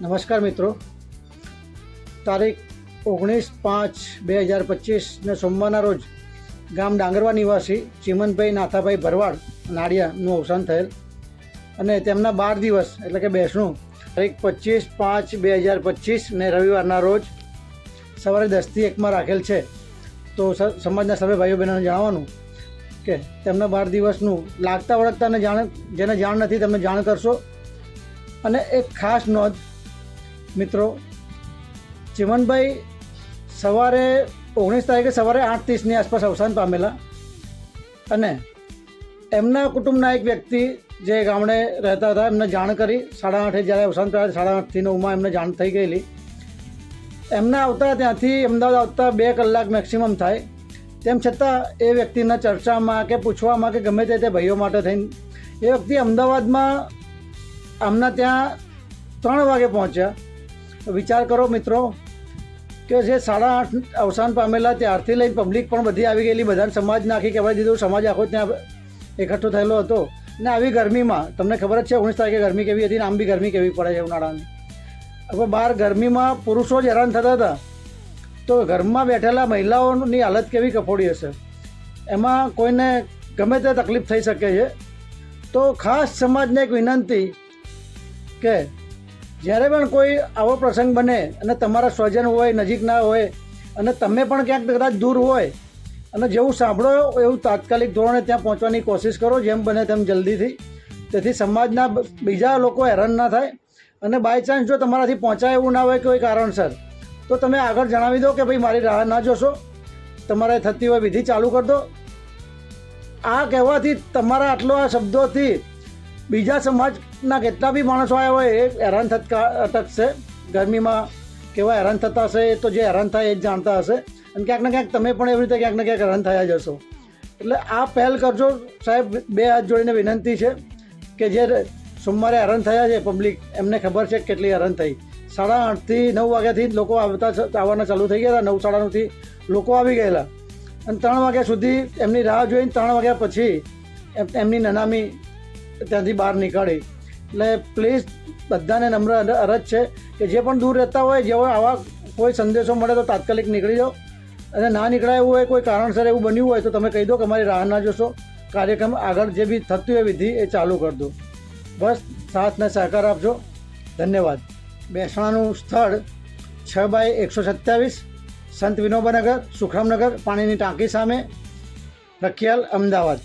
નમસ્કાર મિત્રો. તારીખ ઓગણીસ પાંચ બે હજાર પચીસને સોમવારના રોજ ગામ ડાંગરવા નિવાસી ચિમનભાઈ નાથાભાઈ ભરવાડ નાડિયાનું અવસાન થયેલ અને તેમના બાર દિવસ એટલે કે બેસણું તારીખ પચીસ પાંચ બે હજાર પચીસ ને રવિવારના રોજ સવારે દસથી એકમાં રાખેલ છે. તો સમાજના સર્વે ભાઈઓ બહેનોને જણાવવાનું કે તેમના બાર દિવસનું લાગતા વળગતાને જાણ, જેને જાણ નથી તમે જાણ કરશો. અને એક ખાસ નોંધ મિત્રો, ચિમનભાઈ સવારે ઓગણીસ તારીખે સવારે આઠ ત્રીસની આસપાસ અવસાન પામેલા અને એમના કુટુંબના એક વ્યક્તિ જે ગામડે રહેતા હતા, એમને જાણ કરી. સાડા આઠે જ્યારે અવસાન થયા, સાડા આઠથી નવમાં એમને જાણ થઈ ગયેલી. એમને આવતા ત્યાંથી અમદાવાદ આવતા બે કલાક મેક્સિમમ થાય. તેમ છતાં એ વ્યક્તિના ચર્ચામાં કે પૂછવામાં કે ગમે તે તે ભાઈઓ માટે થઈને, એ વ્યક્તિ અમદાવાદમાં આમના ત્યાં ત્રણ વાગે પહોંચ્યા. વિચાર કરો મિત્રો, કે જે સાડા આઠ અવસાન પામેલા ત્યારથી લઈને પબ્લિક પણ બધી આવી ગયેલી, બધાને સમાજ નાખી કહેવાય દીધું, સમાજ આખો ત્યાં એકઠો થયેલો હતો. ને આવી ગરમીમાં, તમને ખબર જ છે, ઓગણીસ તારીખે ગરમી કેવી હતી ને આમ બી ગરમી કેવી પડે છે ઉનાળાની. હવે બહાર ગરમીમાં પુરુષો જ હેરાન થતા હતા. તો ઘરમાં બેઠેલા મહિલાઓની હાલત કેવી કફોડી હશે? એમાં કોઈને ગમે તે તકલીફ થઈ શકે છે. તો ખાસ સમાજને એક વિનંતી કે જ્યારે પણ કોઈ આવો પ્રસંગ બને અને તમારા સ્વજન હોય નજીકના હોય અને તમે પણ ક્યાંક કદાચ દૂર હોય અને જેવું સાંભળો એવું તાત્કાલિક ધોરણે ત્યાં પહોંચવાની કોશિશ કરો, જેમ બને તેમ જલ્દીથી. તેથી સમાજના બીજા લોકો હેરાન ના થાય અને બાય ચાન્સ જો તમારાથી પહોંચાય એવું ના હોય કોઈ કારણસર, તો તમે આગળ જણાવી દો કે ભાઈ મારી રાહ ના જોશો. તમારે થતી હોય વિધિ ચાલુ કરી દો. આ કહેવાથી તમારા આટલો આ શબ્દોથી બીજા સમાજના કેટલા બી માણસો આવ્યા હોય, એ હેરાન થતા અટકશે ગરમીમાં કેવા હેરાન થતા હશે, એ તો જે હેરાન થાય એ જ જાણતા હશે. અને ક્યાંક ને ક્યાંક તમે પણ એવી રીતે ક્યાંક ને ક્યાંક હેરાન થયા જશો એટલે આ પહેલ કરજો સાહેબ, બે હાથ જોડીને વિનંતી છે કે જે સોમવારે હેરાન થયા છે પબ્લિક એમને ખબર છે કેટલી હેરાન થઈ. સાડા આઠથી નવ વાગ્યાથી જ લોકો આવતા આવવાના ચાલુ થઈ ગયા નવ સાડા નવથી લોકો આવી ગયેલા. અને ત્રણ વાગ્યા સુધી એમની રાહ જોઈને ત્રણ વાગ્યા પછી એમ- એમની નનામી ત્યાંથી બહાર નીકળે. એટલે પ્લીઝ બધાને નમ્ર અરજ છે કે જે પણ દૂર રહેતા હોય જેઓ આવા કોઈ સંદેશો મળે તો તાત્કાલિક નીકળી જાઓ. અને ના નીકળાય એવું હોય, કોઈ કારણસર એવું બન્યું હોય તો તમે કહી દો કે અમારી રાહ ના જોશો. કાર્યક્રમ આગળ જે બી થતું હોય વિધિ એ ચાલુ કરી દો. બસ સાથને સહકાર આપજો. ધન્યવાદ. બેસણાનું સ્થળ છ બાય એકસો સત્યાવીસ, સંત વિનોબાનગર, સુખરામનગર, પાણીની ટાંકી સામે, રખિયાલ, અમદાવાદ.